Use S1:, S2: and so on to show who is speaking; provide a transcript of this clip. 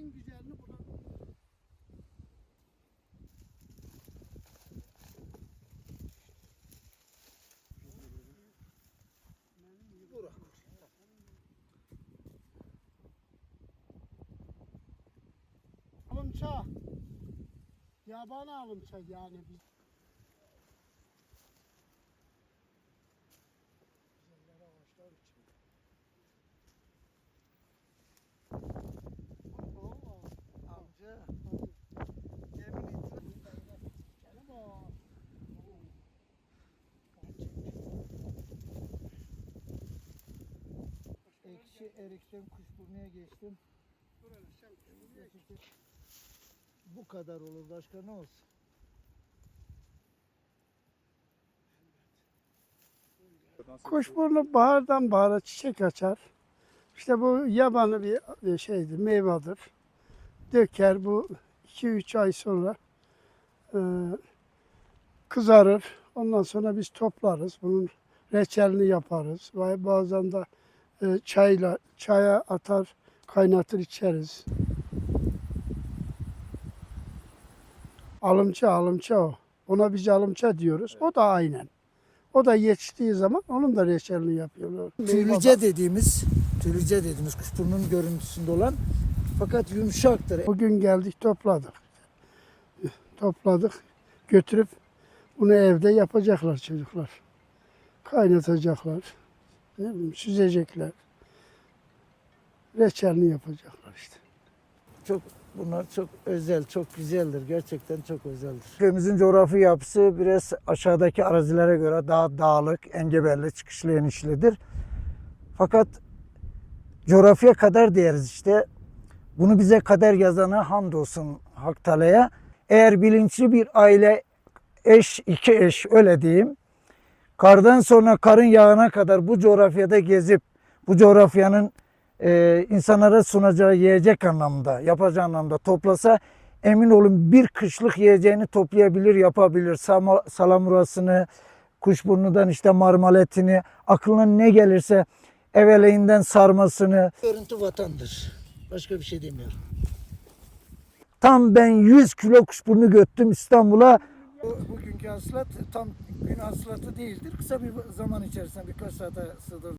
S1: en güzelini buna
S2: Burak.
S1: alımça. Yabani alımça yani biz.
S2: Ekşi erikten kuşburnuya geçtim. Bu kadar olur başka ne olsun?
S1: Kuşburnu bahardan bahara çiçek açar. İşte bu yabani bir şeydir, meyvedir. Döker bu 2-3 ay sonra e, kızarır. Ondan sonra biz toplarız. Bunun reçelini yaparız. Bazen de çayla çaya atar, kaynatır içeriz. Alımça alımça o. Ona biz alımça diyoruz. O da aynen. O da yetiştiği zaman onun da reçelini yapıyorlar.
S2: Tülüce dediğimiz, tülüce dediğimiz kuşburnunun görüntüsünde olan fakat yumuşaktır.
S1: Bugün geldik topladık. Topladık. Götürüp bunu evde yapacaklar çocuklar. Kaynatacaklar. Ne bileyim süzecekler. Reçelini yapacaklar işte.
S2: Çok bunlar çok özel, çok güzeldir. Gerçekten çok özeldir. Köyümüzün coğrafi yapısı biraz aşağıdaki arazilere göre daha dağlık, engebelli, çıkışlı enişlidir. Fakat coğrafya kader deriz işte. Bunu bize kader yazana hamdolsun Hak Teala'ya. Eğer bilinçli bir aile, eş, iki eş öyle diyeyim. Kardan sonra karın yağına kadar bu coğrafyada gezip bu coğrafyanın e, insanlara sunacağı yiyecek anlamda, yapacağı anlamda toplasa emin olun bir kışlık yiyeceğini toplayabilir, yapabilir. Sama, salamurasını, kuşburnudan işte marmaletini, aklına ne gelirse eveleğinden sarmasını. Görüntü vatandır. Başka bir şey demiyorum. Tam ben 100 kilo kuşburnu göttüm İstanbul'a. Bugünkü hasılat tam gün hasılatı değildir. Kısa bir zaman içerisinde birkaç saate sığdır.